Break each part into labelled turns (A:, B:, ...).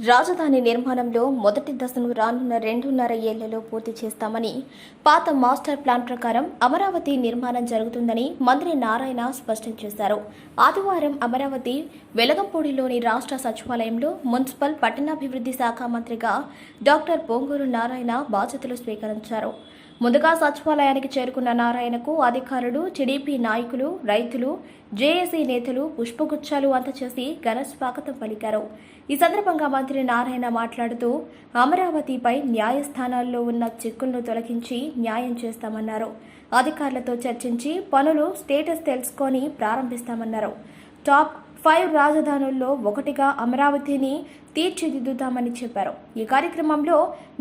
A: రాజధాని నిర్మాణంలో మొదటి దశను రానున్న రెండున్నర ఏళ్ళలో పూర్తి చేస్తామని పాత మాస్టర్ ప్లాన్ ప్రకారం అమరావతి నిర్మాణం జరుగుతుందని మంత్రి నారాయణ స్పష్టం చేశారు. ఆదివారం అమరావతి వెలగంపూడిలోని రాష్ట్ర సచివాలయంలో మున్సిపల్ పట్టణాభివృద్ధి శాఖ మంత్రిగా డాక్టర్ పొంగూరు నారాయణ బాధ్యతలు స్వీకరించారు. ముందుగా సచివాలయానికి చేరుకున్న నారాయణకు అధికారులు టీడీపీ నాయకులు రైతులు జేఏసీ నేతలు పుష్పగుచ్చాలు అందచేసి ఘన స్వాగతం పలికారు. ఈ సందర్భంగా మంత్రి నారాయణ మాట్లాడుతూ అమరావతిపై న్యాయస్థానాల్లో ఉన్న చిక్కులను తొలగించి న్యాయం చేస్తామన్నారు. అధికారులతో చర్చించి పనులు స్టేటస్ తెలుసుకొని ప్రారంభిస్తామన్నారు. టాప్ ఫైవ్ రాజధానుల్లో ఒకటిగా అమరావతిని తీర్చిదిద్దుతామని చెప్పారు. ఈ కార్యక్రమంలో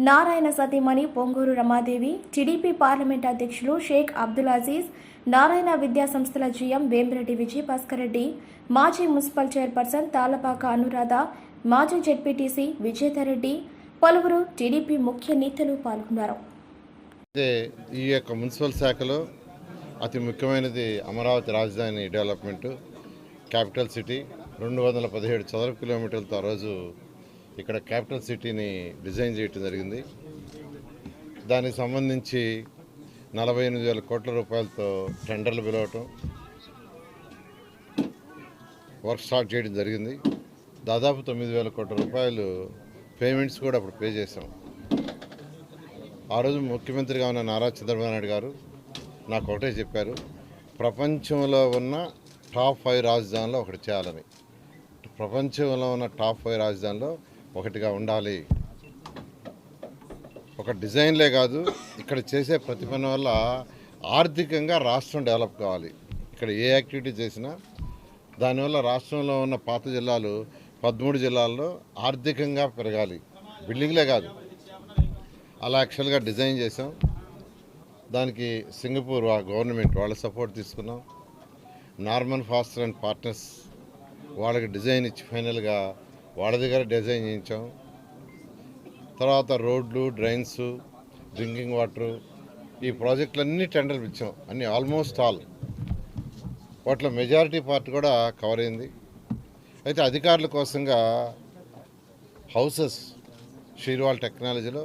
A: నారాయణ సతీమణి పొంగూరు రమాదేవి టీడీపీ పార్లమెంట్ అధ్యక్షులు షేక్ అబ్దుల్ అజీజ్ నారాయణ విద్యా సంస్థల జీఎం వేమిరెడ్డి విజయభాస్కర్ రెడ్డి మాజీ మున్సిపల్ చైర్పర్సన్ తాలపాక అనురాధ మాజీ జెడ్పీటీసీ విజేతారెడ్డి పలువురు టీడీపీ ముఖ్య నేతలు పాల్గొన్నారు.
B: ఈ యొక్క మున్సిపల్ శాఖలో అతి ముఖ్యమైనది అమరావతి రాజధాని డెవలప్మెంటు. Capital city. రెండు వందల పదిహేడు చదరపు కిలోమీటర్లతో ఆ రోజు ఇక్కడ క్యాపిటల్ సిటీని డిజైన్ చేయటం జరిగింది. దానికి సంబంధించి నలభై ఎనిమిది వేల కోట్ల రూపాయలతో టెండర్లు పిలవటం వర్క్ స్టార్ట్ చేయడం జరిగింది. దాదాపు తొమ్మిది వేల కోట్ల రూపాయలు పేమెంట్స్ కూడా అప్పుడు పే చేసాం ఆ రోజు ముఖ్యమంత్రిగా ఉన్న నారా చంద్రబాబు నాయుడు గారు నాకు ఒకటే చెప్పారు ప్రపంచంలో ఉన్న టాప్ ఫైవ్ రాజధానిలో ఒకటి చేయాలని. ప్రపంచంలో ఉన్న టాప్ ఫైవ్ రాజధానిలో ఒకటిగా ఉండాలి. ఒక డిజైన్లే కాదు ఇక్కడ చేసే ప్రతి పని వల్ల ఆర్థికంగా రాష్ట్రం డెవలప్ కావాలి. ఇక్కడ ఏ యాక్టివిటీ చేసినా దానివల్ల రాష్ట్రంలో ఉన్న పాత జిల్లాలు పదమూడు జిల్లాల్లో ఆర్థికంగా పెరగాలి. బిల్డింగ్లే కాదు. అలా యాక్చువల్గా డిజైన్ చేసాం దానికి సింగపూర్ గవర్నమెంట్ వాళ్ళ సపోర్ట్ తీసుకున్నాం. నార్మన్ ఫాస్టర్ అండ్ పార్ట్నర్స్ వాళ్ళకి డిజైన్ ఇచ్చి ఫైనల్గా వాళ్ళ దగ్గర డిజైన్ చేయించాం. తర్వాత రోడ్లు డ్రైన్స్ డ్రింకింగ్ వాటరు ఈ ప్రాజెక్టులన్నీ టెండర్లు ఇచ్చాం. అన్నీ ఆల్మోస్ట్ ఆల్. వాటిలో మెజారిటీ పార్ట్ కూడా కవర్ అయింది. అయితే అధికారుల కోసంగా హౌసెస్ షీర్వాల్ టెక్నాలజీలో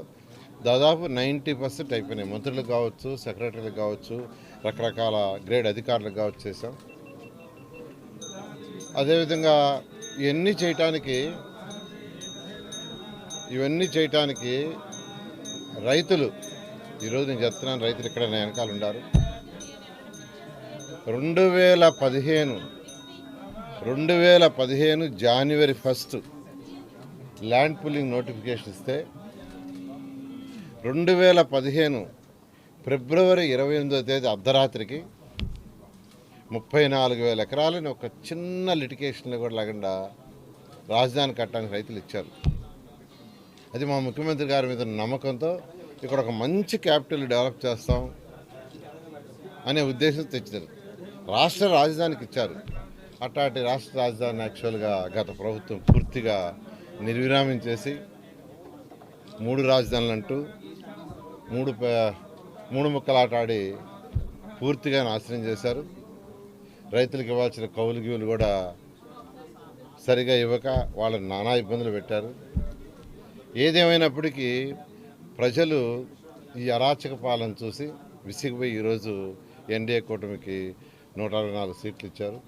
B: దాదాపు నైంటీ పర్సెంట్ అయిపోయినాయి. మంత్రులకు కావచ్చు సెక్రటరీలకు కావచ్చు రకరకాల గ్రేడ్ అధికారులకు కావచ్చు చేసాం అదేవిధంగా ఇవన్నీ చేయటానికి ఇవన్నీ చేయటానికి రైతులు ఈరోజు నేను చెప్తున్నాను రైతులు ఇక్కడ నా వెనకాల ఉన్నారు రెండు వేల పదిహేను రెండు వేల పదిహేను జనవరి ఫస్ట్ ల్యాండ్ పుల్లింగ్ నోటిఫికేషన్ ఇస్తే రెండు వేల పదిహేను ఫిబ్రవరి ఇరవై ఎనిమిదో తేదీ అర్ధరాత్రికి ముప్పై నాలుగు వేల ఎకరాలని ఒక చిన్న లిటికేషన్లో కూడా లేకుండా రాజధాని కట్టడానికి రైతులు ఇచ్చారు. అది మా ముఖ్యమంత్రి గారి మీద నమ్మకంతో ఇక్కడ ఒక మంచి క్యాపిటల్ డెవలప్ చేస్తాం అనే ఉద్దేశం తెచ్చారు రాష్ట్ర రాజధానికి ఇచ్చారు. అట్లాంటి రాష్ట్ర రాజధాని యాక్చువల్గా గత ప్రభుత్వం పూర్తిగా నిర్విరామం చేసి మూడు రాజధానులు అంటూ మూడు మూడు ముక్కలాటాడి పూర్తిగా నాశనం చేశారు. రైతులకు ఇవ్వాల్సిన కౌలు గీవులు కూడా సరిగా ఇవ్వక వాళ్ళని నానా ఇబ్బందులు పెట్టారు. ఏదేమైనప్పటికీ ప్రజలు ఈ అరాచక పాలన చూసి విసిగిపోయి ఈరోజు ఎన్డీఏ కూటమికి నూట అరవై నాలుగు సీట్లు ఇచ్చారు.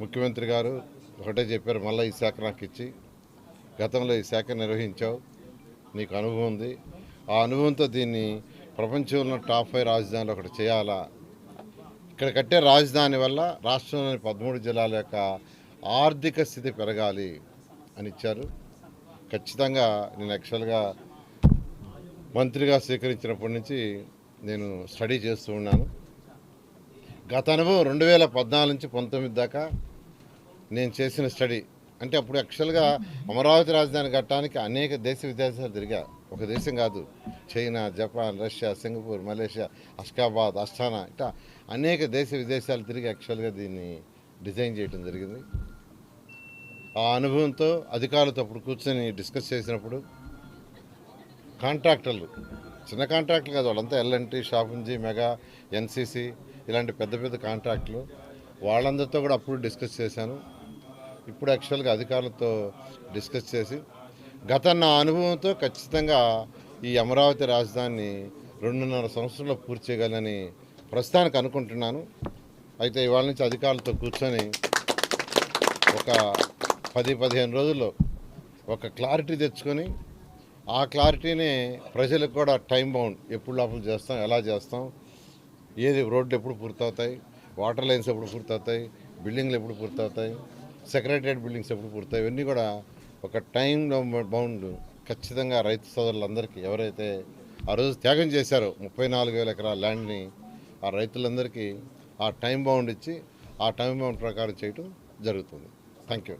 B: ముఖ్యమంత్రి గారు ఒకటే చెప్పారు మళ్ళీ ఈ శాఖ నాకు ఇచ్చి గతంలో ఈ శాఖ నిర్వహించావు నీకు అనుభవం ఉంది. ఆ అనుభవంతో దీన్ని ప్రపంచంలో టాప్ ఫైవ్ రాజధానిలో ఒకటి చేయాలా ఇక్కడ కట్టే రాజధాని వల్ల రాష్ట్రంలోని పదమూడు జిల్లాల యొక్క ఆర్థిక స్థితి పెరగాలి అని ఇచ్చారు. ఖచ్చితంగా నేను యాక్చువల్గా మంత్రిగా స్వీకరించినప్పటి నుంచి నేను స్టడీ చేస్తూ ఉన్నాను. గత అనుభవం రెండు వేల పద్నాలుగు నుంచి పంతొమ్మిది దాకా నేను చేసిన స్టడీ. అంటే అప్పుడు యాక్చువల్గా అమరావతి రాజధాని కట్టడానికి అనేక దేశ విదేశాలు తిరిగా. ఒక దేశం కాదు. China Japan Russia Singapore Malaysia Ashgabat Astana ఇట్లా అనేక దేశ విదేశాలు తిరిగి యాక్చువల్గా దీన్ని డిజైన్ చేయడం జరిగింది. ఆ అనుభవంతో అధికారులతో అప్పుడు కూర్చొని డిస్కస్ చేసినప్పుడు కాంట్రాక్టర్లు చిన్న కాంట్రాక్టులు కాదు వాళ్ళంతా ఎల్ఎన్టీ షాపుంజీ మెగా ఎన్సీసీ ఇలాంటి పెద్ద పెద్ద కాంట్రాక్టులు వాళ్ళందరితో కూడా అప్పుడు డిస్కస్ చేశాను. ఇప్పుడు యాక్చువల్గా అధికారులతో డిస్కస్ చేసి గత నా అనుభవంతో ఖచ్చితంగా ఈ అమరావతి రాజధానిని రెండున్నర సంవత్సరంలో పూర్తి చేయగలని ప్రస్తుతానికి అనుకుంటున్నాను. అయితే ఇవాళ నుంచి అధికారులతో కూర్చొని ఒక పది పదిహేను రోజుల్లో ఒక క్లారిటీ తెచ్చుకొని ఆ క్లారిటీనే ప్రజలకు కూడా టైం బౌండ్ ఎప్పుడు లోపల చేస్తాం ఎలా చేస్తాం ఏది రోడ్లు ఎప్పుడు పూర్తవుతాయి వాటర్ లైన్స్ ఎప్పుడు పూర్తవుతాయి బిల్డింగ్లు ఎప్పుడు పూర్తవుతాయి సెక్రటరియట్ బిల్డింగ్స్ ఎప్పుడు పూర్తవుతాయి ఇవన్నీ కూడా ఒక టైం బౌండ్ ఖచ్చితంగా రైతు సోదరులందరికీ ఎవరైతే ఆ రోజు త్యాగం చేశారో ముప్పై నాలుగు వేల ఎకరాల ల్యాండ్ని ఆ రైతులందరికీ ఆ టైం బౌండ్ ఇచ్చి ఆ టైం బౌండ్ ప్రకారం చేయటం జరుగుతుంది. Thank you